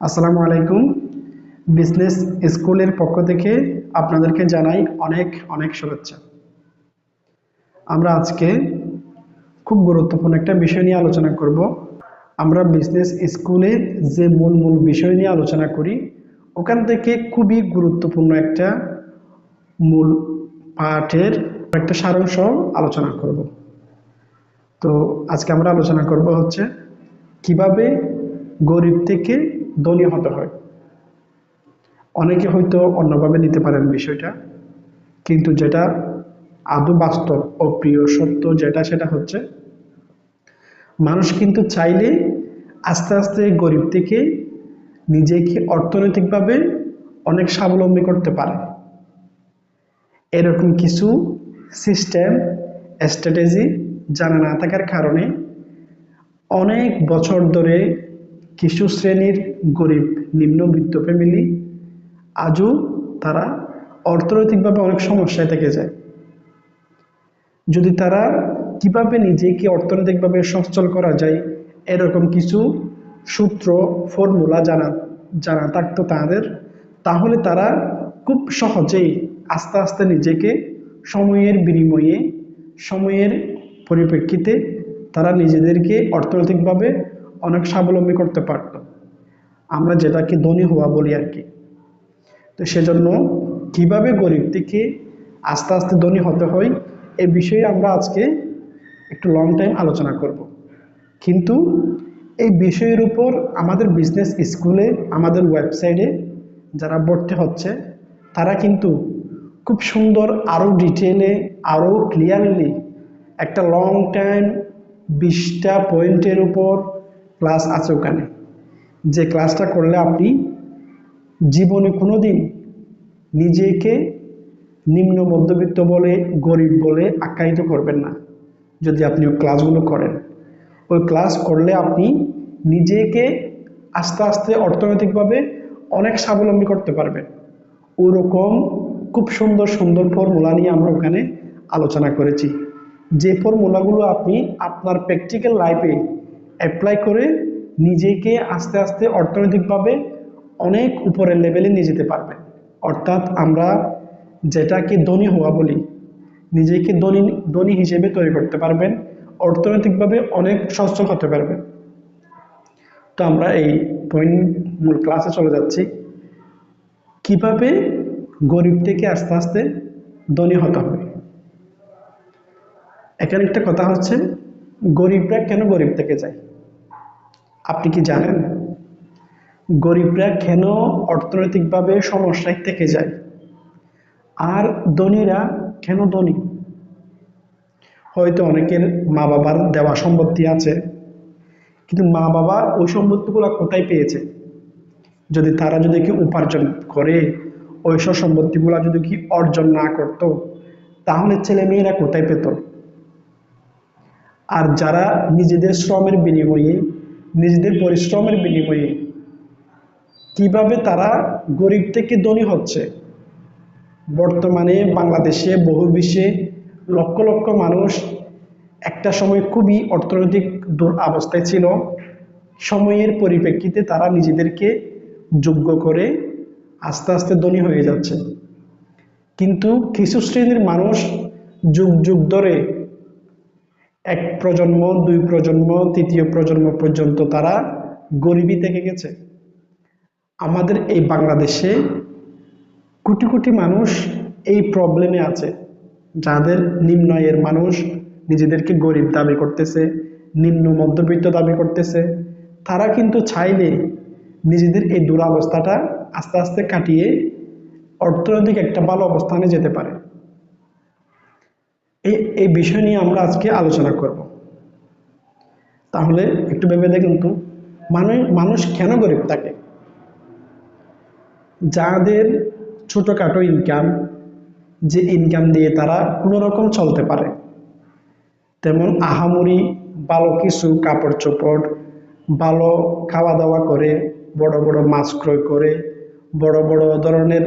আসসালামু আলাইকুম। বিজনেস স্কুলের পক্ষ থেকে আপনাদেরকে জানাই অনেক অনেক শুভেচ্ছা। আমরা আজকে খুব গুরুত্বপূর্ণ একটা বিষয় নিয়ে আলোচনা করব। আমরা বিজনেস স্কুলে যে মূল মূল বিষয় নিয়ে আলোচনা করি, ওখান থেকে খুবই গুরুত্বপূর্ণ একটা মূল পাঠের একটা সারাংশ আলোচনা করব। তো আজকে আমরা আলোচনা করব হচ্ছে, কীভাবে গরিব থেকে ধনী হতে হয়। অনেকে হয়তো অন্যভাবে নিতে পারেন বিষয়টা, কিন্তু যেটা আদৌ বাস্তব ও প্রিয় সত্য যেটা, সেটা হচ্ছে মানুষ কিন্তু চাইলে আস্তে আস্তে গরিব থেকে নিজেকে অর্থনৈতিকভাবে অনেক স্বাবলম্বী করতে পারে। এরকম কিছু সিস্টেম, স্ট্র্যাটেজি জানা না থাকার কারণে অনেক বছর ধরে কিছু শ্রেণির গরিব নিম্নবিত্ত ফ্যামিলি আজও তারা অর্থনৈতিকভাবে অনেক সমস্যায় থেকে যায়। যদি তারা কীভাবে নিজেকে অর্থনৈতিকভাবে সচ্ছল করা যায়, এরকম কিছু সূত্র, ফর্মুলা জানা জানা থাকতো তাদের, তাহলে তারা খুব সহজেই আস্তে আস্তে নিজেকে সময়ের বিনিময়ে, সময়ের পরিপ্রেক্ষিতে তারা নিজেদেরকে অর্থনৈতিকভাবে অনেক স্বাবলম্বী করতে পারত। আমরা যেটাকে ধনী হওয়া বলি আর কি। তো সেজন্য কীভাবে গরিব থেকে আস্তে আস্তে ধনী হতে হয়, এ বিষয়ে আমরা আজকে একটু লং টাইম আলোচনা করব। কিন্তু এই বিষয়ের উপর আমাদের বিজনেস স্কুলে আমাদের ওয়েবসাইটে যারা ভর্তি হচ্ছে, তারা কিন্তু খুব সুন্দর আরও ডিটেলে আরও ক্লিয়ারলি একটা লং টাইম বিশটা পয়েন্টের উপর ক্লাস আছে ওখানে। যে ক্লাসটা করলে আপনি জীবনে কোনো দিন নিজেকে নিম্ন মধ্যবিত্ত বলে, গরিব বলে আখ্যায়িত করবেন না, যদি আপনি ওই ক্লাসগুলো করেন। ওই ক্লাস করলে আপনি নিজেকে আস্তে আস্তে অর্থনৈতিকভাবে অনেক স্বাবলম্বী করতে পারবেন। ওরকম খুব সুন্দর সুন্দর ফর্মুলা নিয়ে আমরা ওখানে আলোচনা করেছি। যে ফর্মুলাগুলো আপনি আপনার প্র্যাকটিক্যাল লাইফে অ্যাপ্লাই করে নিজেকে আস্তে আস্তে অর্থনৈতিকভাবে অনেক উপরের লেভেলে নিয়ে যেতে পারবেন অর্থাৎ আমরা যেটাকে ধনী হওয়া বলি, নিজেকে ধনী ধনী হিসেবে তৈরি করতে পারবেন, অর্থনৈতিকভাবে অনেক সচ্ছল হতে পারবেন। তো আমরা এই পয়েন্ট মূল ক্লাসে চলে যাচ্ছি। কীভাবে গরিব থেকে আস্তে আস্তে ধনী হতে হবে? এখানে একটা কথা হচ্ছে, গরিবরা কেন গরিব থেকে যায়? আপনি কি জানেন? গরিবরা কেন অর্থনৈতিকভাবে সমস্যায় থেকে যায়? আর ধনীরা কেন ধনী? হয়তো অনেকের মা বাবার দেওয়া সম্পত্তি আছে, কিন্তু মা বাবা ওই সম্পত্তিগুলো কোথায় পেয়েছে? যদি তারা যদি কি উপার্জন করে ওইসব সম্পত্তিগুলো যদি কি অর্জন না করত, তাহলে ছেলে মেয়েরা কোথায় পেত? আর যারা নিজেদের শ্রমের বিনিময়ে নিজেদের পরিশ্রমের বিনিময়ে। কীভাবে তারা গরিব থেকে ধনী হচ্ছে? বর্তমানে বাংলাদেশে বহু বিশ্বে লক্ষ লক্ষ মানুষ একটা সময় খুবই অর্থনৈতিক দূর অবস্থায় ছিল। সময়ের পরিপ্রেক্ষিতে তারা নিজেদেরকে যোগ্য করে আস্তে আস্তে ধনী হয়ে যাচ্ছে। কিন্তু কিছু শ্রেণির মানুষ যুগ যুগ ধরে এক প্রজন্ম, দুই প্রজন্ম, তৃতীয় প্রজন্ম পর্যন্ত তারা গরিবই থেকে গেছে। আমাদের এই বাংলাদেশে কোটি কোটি মানুষ এই প্রবলেমে আছে। যাদের নিম্ন আয়ের মানুষ নিজেদেরকে গরিব দাবি করতেছে, নিম্ন মধ্যবিত্ত দাবি করতেছে, তারা কিন্তু চাইলে নিজেদের এই দুরাবস্থাটা আস্তে আস্তে কাটিয়ে অর্থনৈতিক একটা ভালো অবস্থানে যেতে পারে। এই এই বিষয় নিয়ে আমরা আজকে আলোচনা করব। তাহলে একটু ভেবে দেখুন তো মানুষ মানুষ কেন গরিব থাকে যাদের ছোটোখাটো ইনকাম যে ইনকাম দিয়ে তারা কোনো রকম চলতে পারে। তেমন আহামরি, ভালো কিছু কাপড় চোপড় ভালো খাওয়া দাওয়া করে, বড় বড় মাছ ক্রয় করে, বড় বড় ধরনের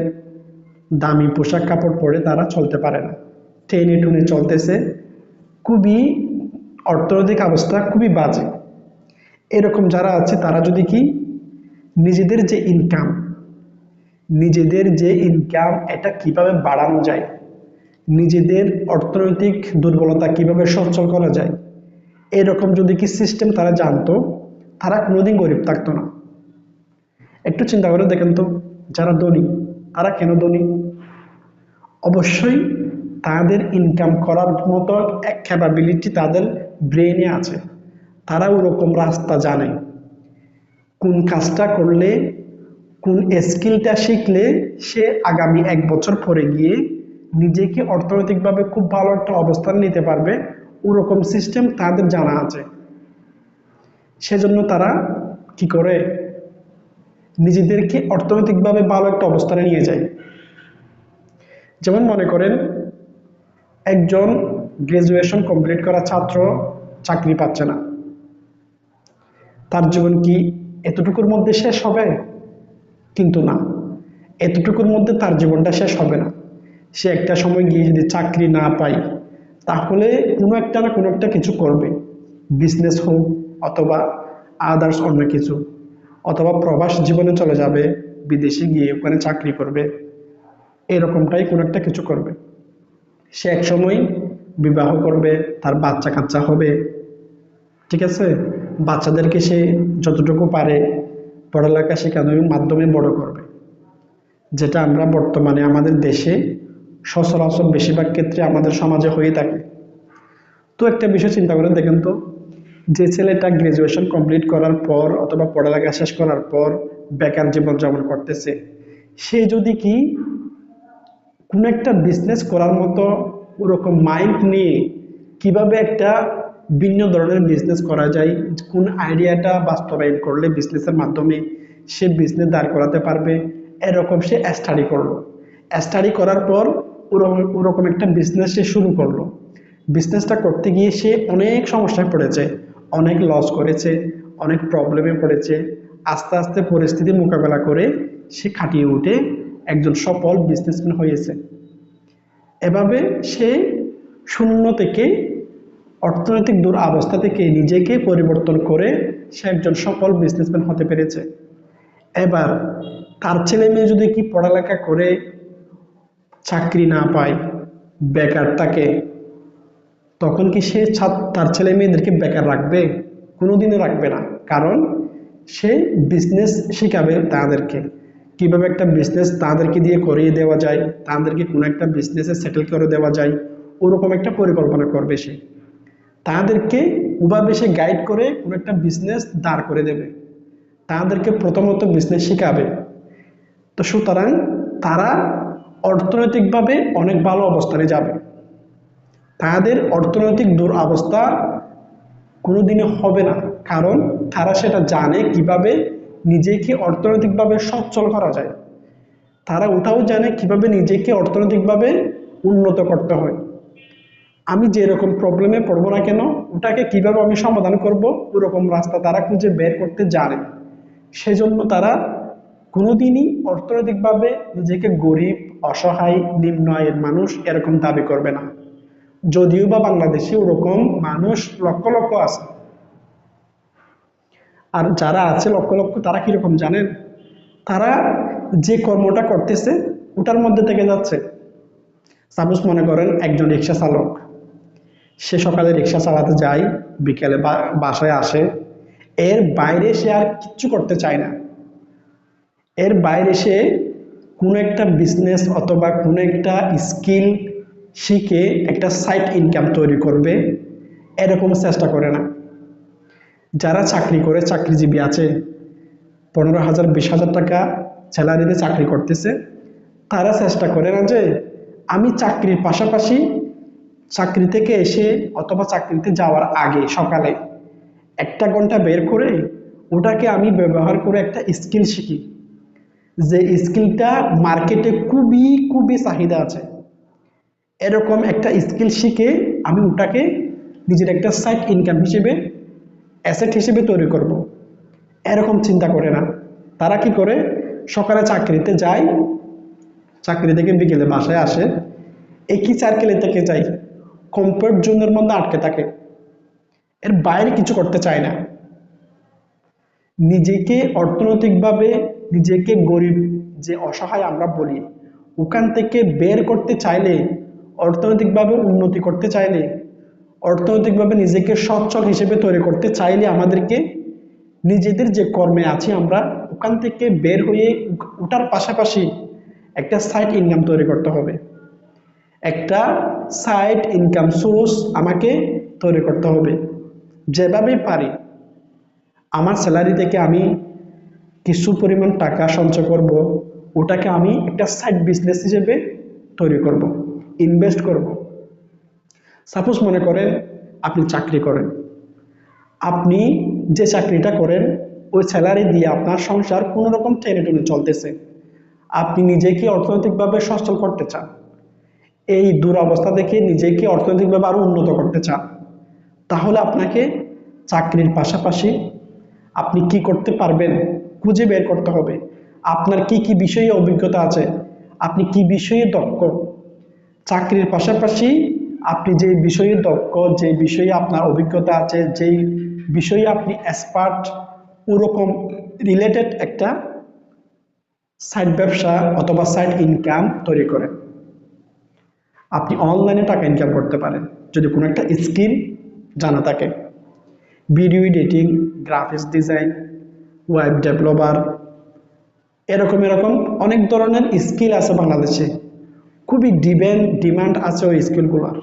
দামি পোশাক কাপড় পরে তারা চলতে পারে না। টেনে টুনে চলতেছে। খুবই অর্থনৈতিক অবস্থা খুবই বাজে। এরকম যারা আছে, তারা যদি কি নিজেদের যে ইনকাম নিজেদের যে ইনকাম এটা কীভাবে বাড়ানো যায়? নিজেদের অর্থনৈতিক দুর্বলতা কীভাবে সচ্ছল করা যায়? এরকম যদি কি সিস্টেম তারা জানতো, তারা কোনোদিন গরিব থাকতো না। একটু চিন্তা করে দেখেন তো, যারা ধনী, তারা কেন ধনী? অবশ্যই তাদের ইনকাম করার মতো এক ক্যাপাবিলিটি তাদের ব্রেনে আছে। তারা ওরকম রাস্তা জানে। কোন কাজটা করলে, কোন স্কিলটা শিখলে সে আগামী এক বছর পরে গিয়ে নিজেকে অর্থনৈতিকভাবে খুব ভালো একটা অবস্থান নিতে পারবে, ওরকম সিস্টেম তাদের জানা আছে। সেজন্য তারা কি করে? নিজেদেরকে অর্থনৈতিকভাবে ভালো একটা অবস্থানে নিয়ে যায়। যেমন মনে করেন একজন গ্রাজুয়েশন কমপ্লিট করা ছাত্র চাকরি পাচ্ছে না। তার জীবন কি এতটুকুর মধ্যে শেষ হবে? কিন্তু না। এতটুকুর মধ্যে তার জীবনটা শেষ হবে না। সে একটা সময় গিয়ে যদি চাকরি না পায়, তাহলে কোনো একটা না কোনো একটা কিছু করবে। বিজনেস হোক অথবা আদার্স অন্য কিছু। অথবা প্রবাস জীবনে চলে যাবে, বিদেশে গিয়ে ওখানে চাকরি করবে। এরকমটাই কোনো একটা কিছু করবে। সে এক সময় বিবাহ করবে, তার বাচ্চা কাচ্চা হবে। ঠিক আছে? বাচ্চাদেরকে সে যতটুকু পারে পড়ালেখা শেখানোর মাধ্যমে বড় করবে। যেটা আমরা বর্তমানে আমাদের দেশে সচরাচর বেশিরভাগ ক্ষেত্রে আমাদের সমাজে হয়ে থাকে। তো একটা বিষয় চিন্তা করে দেখেন তো, যে ছেলেটা গ্রাজুয়েশন কমপ্লিট করার পর অথবা পড়ালেখা শেষ করার পর বেকার জীবনযাপন করতেছে, সে যদি কি কোনো একটা বিজনেস করার মতো ওরকম মাইন্ড নিয়ে কীভাবে একটা ভিন্ন ধরনের বিজনেস করা যায়, কোন আইডিয়াটা বাস্তবায়ন করলে বিজনেসের মাধ্যমে সে বিজনেস দাঁড় করাতে পারবে, এরকম সে স্টাডি করল। স্টাডি করার পর ওরকম ওরকম একটা বিজনেস সে শুরু করল। বিজনেসটা করতে গিয়ে সে অনেক সমস্যায় পড়েছে, অনেক লস করেছে, অনেক প্রবলেমে পড়েছে। আস্তে আস্তে পরিস্থিতি মোকাবেলা করে সে খাটিয়ে উঠে একজন সফল বিজনেসম্যান হয়েছে। এভাবে সে শূন্য থেকে অর্থনৈতিক দূর অবস্থা থেকে নিজেকে পরিবর্তন করে সে একজন সফল বিজনেসম্যান হতে পেরেছে। এবার তার ছেলে মেয়ে যদি কি পড়ালেখা করে, চাকরি না পায়, বেকার থাকে, তখন কি সে তার ছেলে মেয়েদেরকে বেকার রাখবে? কোনোদিনও রাখবে না। কারণ সে বিজনেস শেখাবে তাদেরকে। কীভাবে একটা বিজনেস তাদেরকে দিয়ে করিয়ে দেওয়া যায়, তাদেরকে কোনো একটা বিজনেসে সেটেল করে দেওয়া যায়, ওরকম একটা পরিকল্পনা করবে সে। তাদেরকে উভাবে সে গাইড করে কোনো একটা বিজনেস দাঁড় করে দেবে। তাদেরকে প্রথমত বিজনেস শেখাবে। তো সুতরাং তারা অর্থনৈতিকভাবে অনেক ভালো অবস্থানে যাবে। তাদের অর্থনৈতিক দুরবস্থা কোনোদিনই হবে না। কারণ তারা সেটা জানে কীভাবে নিজেকে অর্থনৈতিকভাবে সচ্ছল করা যায়। তারা ওটাও জানে কীভাবে নিজেকে অর্থনৈতিকভাবে উন্নত করতে হয়। আমি যেরকম প্রবলেমে পড়ব না কেন, ওটাকে কীভাবে আমি সমাধান করব, ওরকম রাস্তা তারা খুঁজে বের করতে জানে। সেজন্য তারা কোনোদিনই অর্থনৈতিকভাবে নিজেকে গরিব, অসহায় নিম্ন আয়ের মানুষ এরকম দাবি করবে না। যদিও বা বাংলাদেশে ওরকম মানুষ লক্ষ লক্ষ আছে। আর যারা আছে লক্ষ লক্ষ, তারা কীরকম জানেন? তারা যে কর্মটা করতেছে, ওটার মধ্যে থেকে যাচ্ছে। সাপোজ মনে করেন একজন রিক্সা চালক, সে সকালে রিক্সা চালাতে যায়, বিকেলে বাসায় আসে, এর বাইরে সে আর কিচ্ছু করতে চায় না। এর বাইরে সে কোনো একটা বিজনেস অথবা কোনো একটা স্কিল শিখে একটা সাইড ইনকাম তৈরি করবে, এরকম চেষ্টা করে না। যারা চাকরি করে, চাকরিজীবী আছে, পনেরো হাজার, বিশ হাজার টাকা স্যালারিতে চাকরি করতেছে, তারা চেষ্টা করে না যে, আমি চাকরির পাশাপাশি চাকরি থেকে এসে অথবা চাকরিতে যাওয়ার আগে, সকালে একটা ঘণ্টা বের করে ওটাকে আমি ব্যবহার করে একটা স্কিল শিখি, যে স্কিলটা মার্কেটে খুবই খুবই চাহিদা আছে। এরকম একটা স্কিল শিখে আমি ওটাকে নিজের একটা সাইড ইনকাম হিসেবে অ্যাসেট হিসেবে তৈরি করব। এরকম চিন্তা করে না। তারা কি করে? সকালে চাকরিতে যায়, চাকরি থেকে বিকেলে বাসায় আসে। একই সার্কেলে থেকে যাই কমফোর্ট জোনের মধ্যে আটকে থাকে। এর বাইরে কিছু করতে চায় না। নিজেকে অর্থনৈতিকভাবে নিজেকে গরিব, যে অসহায় আমরা বলি, ওখান থেকে বের করতে চাইলে, অর্থনৈতিকভাবে উন্নতি করতে চাইলে অর্থনৈতিকভাবে নিজেকে সচ্ছল হিসেবে তৈরি করতে চাইলে আমাদেরকে নিজেদের যে কর্মে আছি, আমরা ওখান থেকে বের হয়ে ওটার পাশাপাশি একটা সাইড ইনকাম তৈরি করতে হবে। একটা সাইড ইনকাম সোর্স আমাকে তৈরি করতে হবে। যেভাবে পারি, আমার স্যালারি থেকে আমি কিছু পরিমাণ টাকা সঞ্চয় করব, ওটাকে আমি একটা সাইড বিজনেস হিসেবে তৈরি করব ইনভেস্ট করব। সাপোজ মনে করেন আপনি চাকরি করেন। আপনি যে চাকরিটা করেন, ওই স্যালারি দিয়ে আপনার সংসার কোনো রকম টেনে টেনে চলতেছে। আপনি নিজেকে অর্থনৈতিকভাবে সচ্ছল করতে চান। এই দুরবস্থা থেকে নিজেকে অর্থনৈতিকভাবে আরও উন্নত করতে চান। তাহলে আপনাকে চাকরির পাশাপাশি আপনি কি করতে পারবেন খুঁজে বের করতে হবে। আপনার কি কি বিষয়ে অভিজ্ঞতা আছে? আপনি কি বিষয়ে দক্ষ? চাকরির পাশাপাশি আপনি যে বিষয়ে দক্ষ যে বিষয়ে আপনার অভিজ্ঞতা আছে, যেই বিষয়ে আপনি এক্সপার্ট ওরকম রিলেটেড একটা সাইড ব্যবসা অথবা সাইড ইনকাম তৈরি করেন। আপনি অনলাইনে টাকা ইনকাম করতে পারেন, যদি কোনো একটা স্কিল জানা থাকে। Video editing graphics design web developer এরকম এরকম অনেক ধরনের স্কিল আছে বাংলাদেশে। খুবই ডিম্যান্ড ডিমান্ড আছে ওই স্কিলগুলোর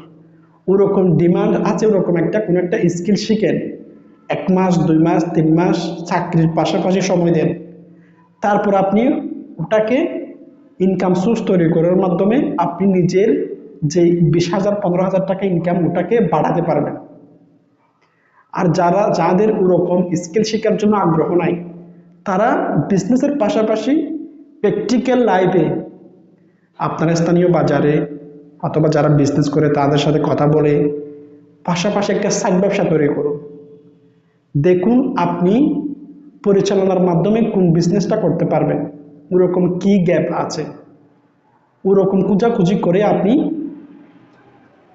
ওরকম ডিমান্ড আছে, ওরকম একটা, কোনো একটা স্কিল শিখেন। এক মাস, দুই মাস, তিন মাস, চাকরির পাশাপাশি সময় দেন। তারপর আপনি ওটাকে ইনকাম সোর্স তৈরি করার মাধ্যমে আপনি নিজের যে বিশ হাজার, পনেরো হাজার টাকা ইনকাম ওটাকে বাড়াতে পারবেন। আর যারা, যাদের ওরকম স্কিল শেখার জন্য আগ্রহ নাই, তারা বিজনেসের পাশাপাশি প্র্যাকটিক্যাল লাইফে আপনার স্থানীয় বাজারে অথবা যারা বিজনেস করে তাদের সাথে কথা বলে, পাশাপাশি একটা সাইড ব্যবসা তৈরি করুন দেখুন আপনি পরিচালনার মাধ্যমে কোন বিজনেসটা করতে পারবেন। ওরকম কি গ্যাপ আছে? ওরকম খুঁজাখুঁজি করে আপনি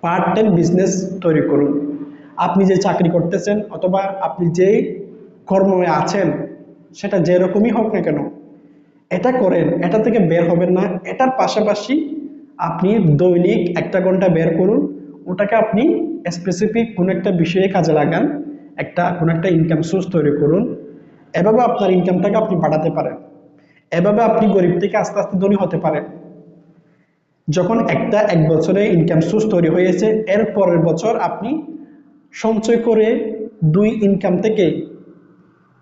পার্ট টাইম বিজনেস তৈরি করুন। আপনি যে চাকরি করতেছেন অথবা আপনি যে কর্মে আছেন, সেটা যেরকমই হোক না কেন, এটা করেন, এটা থেকে বের হবেন না, এটার পাশাপাশি আপনি দৈনিক একটা ঘণ্টা বের করুন, ওটাকে আপনি স্পেসিফিক কোনো একটা বিষয়ে কাজে লাগান, একটা কোনো একটা ইনকাম সোর্স তৈরি করুন, এভাবে আপনার ইনকামটাকে আপনি বাড়াতে পারেন, এভাবে আপনি গরিব থেকে আস্তে আস্তে ধনী হতে পারেন। যখন একটা এক বছরে ইনকাম সোর্স তৈরি হয়েছে, এর পরের বছর আপনি সঞ্চয় করে দুই ইনকাম থেকে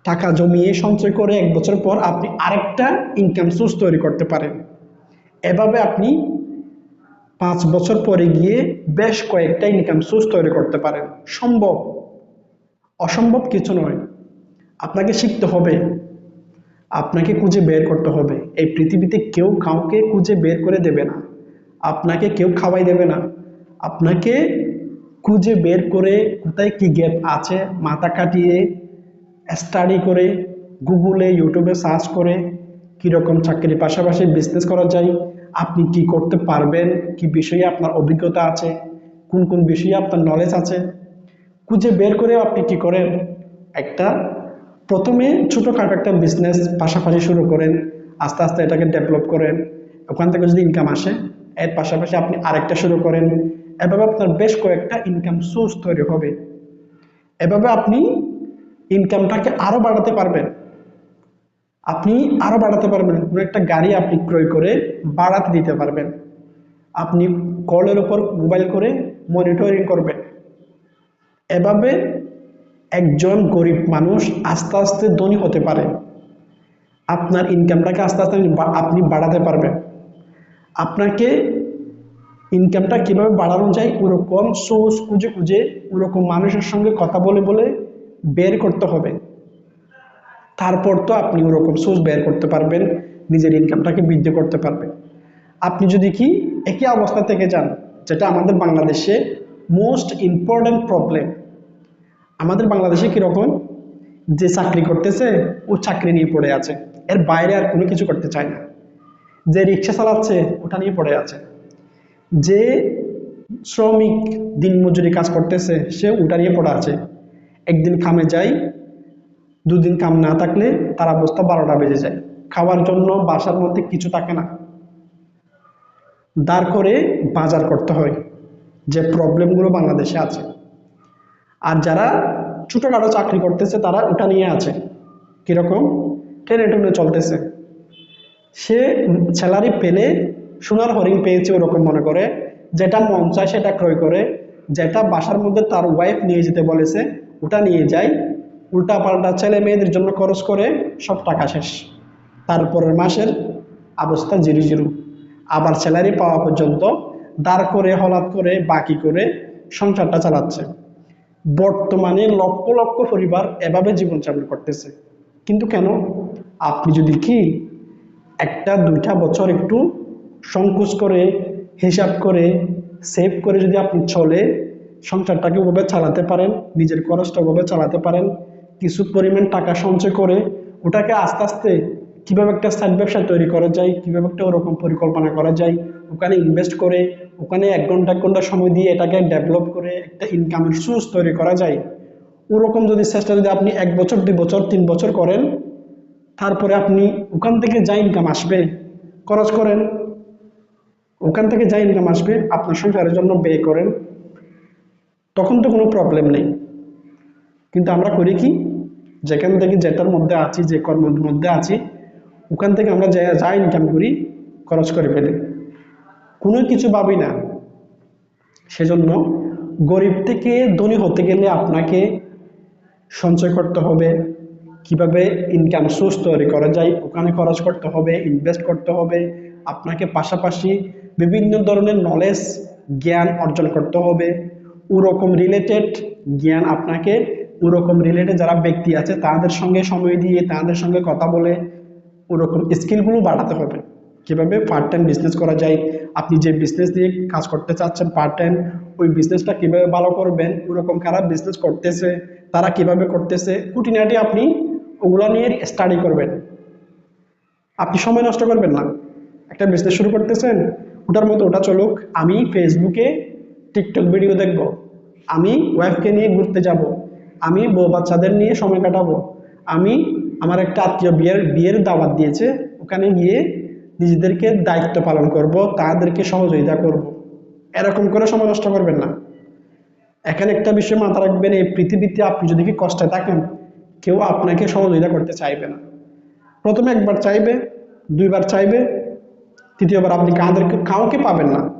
টাকা জমিয়ে সঞ্চয় করে এক বছর পর আপনি আরেকটা ইনকাম সোর্স তৈরি করতে পারেন। এভাবে আপনি পাঁচ বছর পরে গিয়ে বেশ কয়েকটা ইনকাম সোর্স তৈরি করতে পারেন। সম্ভব? অসম্ভব কিছু নয়। আপনাকে শিখতে হবে। আপনাকে খুঁজে বের করতে হবে। এই পৃথিবীতে কেউ কাউকে খুঁজে বের করে দেবে না। আপনাকে কেউ খাওয়াই দেবে না। আপনাকে খুঁজে বের করে কোথায় কি গ্যাপ আছে মাথা কাটিয়ে স্টাডি করে গুগলে ইউটিউবে সার্চ করে, কীরকম চাকরির পাশাপাশি বিজনেস করা যায় আপনি কি করতে পারবেন? কি বিষয়ে আপনার অভিজ্ঞতা আছে? কোন কোন বিষয়ে আপনার নলেজ আছে? খুঁজে বের করে আপনি কি করেন? একটা, প্রথমে ছোটোখাটো একটা বিজনেস পাশাপাশি শুরু করেন। আস্তে আস্তে এটাকে ডেভেলপ করেন। ওখান থেকে যদি ইনকাম আসে, এর পাশাপাশি আপনি আরেকটা শুরু করেন। এভাবে আপনার বেশ কয়েকটা ইনকাম সোর্স তৈরি হবে। এভাবে আপনি ইনকামটাকে আরও বাড়াতে পারবেন। আপনি আরও বাড়াতে পারবেন। কোনো একটা গাড়ি আপনি ক্রয় করে বাড়াতে দিতে পারবেন। আপনি কলের ওপর মোবাইল করে মনিটরিং করবেন। এভাবে একজন গরিব মানুষ আস্তে আস্তে ধনী হতে পারে। আপনার ইনকামটাকে আস্তে আস্তে আপনি বাড়াতে পারবেন। আপনাকে ইনকামটা কীভাবে বাড়ানো যায় ওরকম সোর্স খুঁজে খুঁজে, ওরকম মানুষের সঙ্গে কথা বলে বলে বের করতে হবে। তারপর তো আপনি ওরকম সোর্স বের করতে পারবেন, নিজের ইনকামটাকে বৃদ্ধি করতে পারবেন। আপনি যদি কি একই অবস্থা থেকে যান, যেটা আমাদের বাংলাদেশে মোস্ট ইম্পর্ট্যান্ট প্রবলেম আমাদের বাংলাদেশে কীরকম যে চাকরি করতেছে, ও চাকরি নিয়ে পড়ে আছে, এর বাইরে আর কোনো কিছু করতে চায় না। যে রিক্সা চালাচ্ছে, ওটা নিয়ে পড়ে আছে। যে শ্রমিক দিনমজুরি কাজ করতেছে, সে ওটা নিয়ে পড়ে আছে। একদিন খামে যাই দুদিন কাম না থাকলে তার অবস্থা বারোটা বেজে যায়। খাওয়ার জন্য বাসার মধ্যে কিছু থাকে না। দাঁড় করে বাজার করতে হয়, যে প্রবলেমগুলো বাংলাদেশে আছে। আর যারা ছোটোখাটো চাকরি করতেছে, তারা ওটা নিয়ে আছে। কীরকম? টেনে টেনে চলতেছে। সে স্যালারি পেলে সোনার হরিণ পেয়েছে ওরকম মনে করে। যেটা মন চায় সেটা ক্রয় করে। যেটা বাসার মধ্যে তার ওয়াইফ নিয়ে যেতে বলেছে, ওটা নিয়ে যায়। উল্টা পাল্টা ছেলে মেয়েদের জন্য খরচ করে সব টাকা শেষ। তারপরের মাসের অবস্থা জিরো জিরো। আবার স্যালারি পাওয়া পর্যন্ত দাঁড় করে, হলাৎ করে, বাকি করে সংসারটা চালাচ্ছে। বর্তমানে লক্ষ লক্ষ পরিবার এভাবে জীবনযাপন করতেছে। কিন্তু কেন? আপনি যদি কি একটা দুইটা বছর একটু সংকোচ করে, হিসাব করে সেভ করে যদি আপনি চলে, সংসারটাকে ওভাবে চালাতে পারেন, নিজের খরচটা ওভাবে চালাতে পারেন কিছু পরিমাণ টাকা সঞ্চয় করে ওটাকে আস্তে আস্তে কীভাবে একটা সাইড ব্যবসা তৈরি করা যায়, কীভাবে একটা ওরকম পরিকল্পনা করা যায়, ওখানে ইনভেস্ট করে, ওখানে এক ঘণ্টা এক ঘণ্টা সময় দিয়ে এটাকে ডেভেলপ করে একটা ইনকামের সোর্স তৈরি করা যায়। ওরকম যদি চেষ্টা যদি আপনি এক বছর, দুই বছর, তিন বছর করেন, তারপরে আপনি ওখান থেকে যা ইনকাম আসবে, খরচ করেন, ওখান থেকে যা ইনকাম আসবে, আপনার সংসারের জন্য ব্যয় করেন, তখন তো কোনো প্রবলেম নেই। কিন্তু আমরা করি কি? যেখান থেকে যেটার মধ্যে আছি, যে কর্মের মধ্যে আছি, ওখান থেকে আমরা যা যা ইনকাম করি, খরচ করে ফেলি। কোনো কিছু ভাবি না। সেজন্য গরিব থেকে ধনী হতে গেলে আপনাকে সঞ্চয় করতে হবে। কীভাবে ইনকাম সোর্স তৈরি করা যায়, ওখানে খরচ করতে হবে ইনভেস্ট করতে হবে। আপনাকে পাশাপাশি বিভিন্ন ধরনের নলেজ জ্ঞান অর্জন করতে হবে। ওরকম রিলেটেড জ্ঞান আপনাকে ওরকম রিলেটেড যারা ব্যক্তি আছে, তাদের সঙ্গে সময় দিয়ে, তাদের সঙ্গে কথা বলে ওরকম স্কিলগুলো বাড়াতে হবে। কীভাবে পার্ট টাইম বিজনেস করা যায়, আপনি যে বিজনেস দিয়ে কাজ করতে চাচ্ছেন পার্ট টাইম ওই বিজনেসটা কীভাবে ভালো করবেন, ওরকম খারাপ বিজনেস করতেছে, তারা কীভাবে করতেছে, খুঁটিনাটি আপনি ওগুলো নিয়ে স্টাডি করবেন। আপনি সময় নষ্ট করবেন না। একটা বিজনেস শুরু করতেছেন, ওটার মতো ওটা চলুক, আমি ফেসবুকে টিকটক ভিডিও দেখব, আমি ওয়াইফকে নিয়ে ঘুরতে যাব আমি বউ বাচ্চাদের নিয়ে সময় কাটাবো। আমি আমার একটা আত্মীয় বিয়ের বিয়ের দাওয়াত দিয়েছে। ওখানে গিয়ে নিজেদেরকে দায়িত্ব পালন করব, তাদেরকে সহযোগিতা করব। এরকম করে সময় নষ্ট করবেন না। এখানে একটা বিষয় মাথা রাখবেন, এই পৃথিবীতে আপনি যদি কি কষ্টে থাকেন, কেউ আপনাকে সহযোগিতা করতে চাইবে না। প্রথমে একবার চাইবে, দুইবার চাইবে, তৃতীয়বার আপনি কাউকে পাবেন না।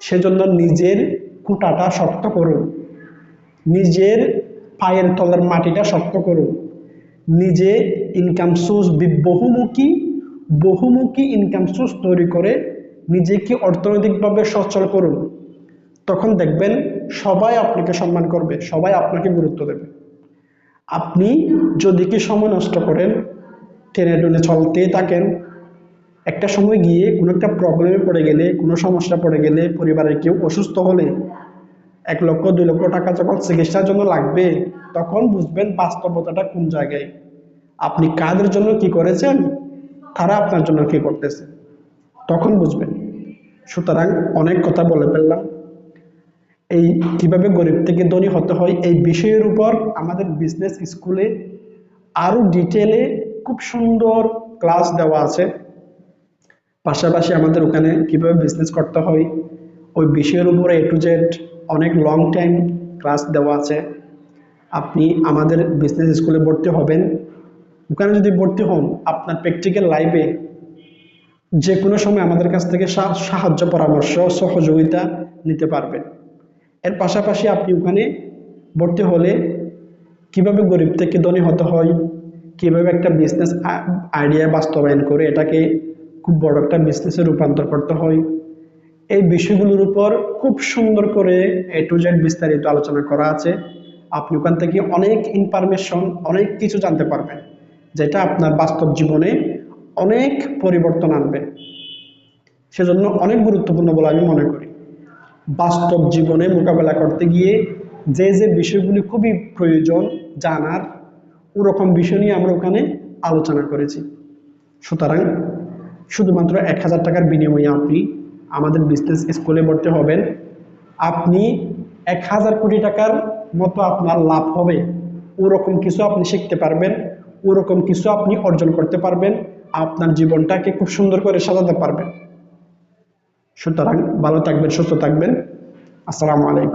সেজন্য নিজের কুটাটা শক্ত করুন। নিজের পায়ের তলার মাটিটা শক্ত করুন। নিজে ইনকাম সোর্স বহুমুখী বহুমুখী ইনকাম সোর্স তৈরি করে নিজেকে অর্থনৈতিকভাবে সচল করুন। তখন দেখবেন সবাই আপনাকে সম্মান করবে, সবাই আপনাকে গুরুত্ব দেবে। আপনি যদি কি সময় নষ্ট করেন, টেনে টুনে চলতেই থাকেন, একটা সময় গিয়ে কোনো একটা প্রবলেমে পড়ে গেলে, কোনো সমস্যা পড়ে গেলে পরিবারের কেউ অসুস্থ হলে এক লক্ষ, দুই লক্ষ টাকা যখন চিকিৎসার জন্য লাগবে, তখন বুঝবেন বাস্তবতাটা কোন জায়গায়। আপনি কাদের জন্য কি করেছেন? তারা আপনার জন্য কি করতেছে? তখন বুঝবেন। সুতরাং অনেক কথা বলে ফেললাম। এই কীভাবে গরিব থেকে ধনী হতে হয়, এই বিষয়ের উপর আমাদের বিজনেস স্কুলে আরও ডিটেলে খুব সুন্দর ক্লাস দেওয়া আছে। পাশাপাশি আমাদের ওখানে কীভাবে বিজনেস করতে হয়, ওই বিষয়ের উপরে এ টু জেড অনেক লং টাইম ক্লাস দেওয়া আছে। আপনি আমাদের বিজনেস স্কুলে ভর্তি হবেন। ওখানে যদি ভর্তি হন, আপনার প্র্যাকটিক্যাল লাইফে যে কোনো সময় আমাদের কাছ থেকে সাহায্য, পরামর্শ, সহযোগিতা নিতে পারবেন। এর পাশাপাশি আপনি ওখানে ভর্তি হলে কীভাবে গরিব থেকে ধনী হতে হয়, কীভাবে একটা বিজনেস আইডিয়া বাস্তবায়ন করে, এটাকে খুব বড় একটা বিজনেসে রূপান্তর করতে হয় এই বিষয়গুলোর উপর খুব সুন্দর করে এ টু জেড বিস্তারিত আলোচনা করা আছে। আপনি ওখান থেকে অনেক ইনফরমেশন অনেক কিছু জানতে পারবেন, যেটা আপনার বাস্তব জীবনে অনেক পরিবর্তন আনবে। সেজন্য অনেক গুরুত্বপূর্ণ বলে আমি মনে করি। বাস্তব জীবনে মোকাবেলা করতে গিয়ে যে যে বিষয়গুলি খুবই প্রয়োজন জানার, ওরকম বিষয় নিয়ে আমরা ওখানে আলোচনা করেছি। সুতরাং শুধুমাত্র এক হাজার টাকার বিনিময়ে আপনি আমাদের বিজনেস স্কুলে ভর্তি হবেন। আপনি এক হাজার কোটি টাকার মতো আপনার লাভ হবে। ওরকম কিছু আপনি শিখতে পারবেন, ওরকম কিছু আপনি অর্জন করতে পারবেন, আপনার জীবনটাকে খুব সুন্দর করে সাজাতে পারবেন। সুতরাং ভালো থাকবেন, সুস্থ থাকবেন। আসসালামু আলাইকুম।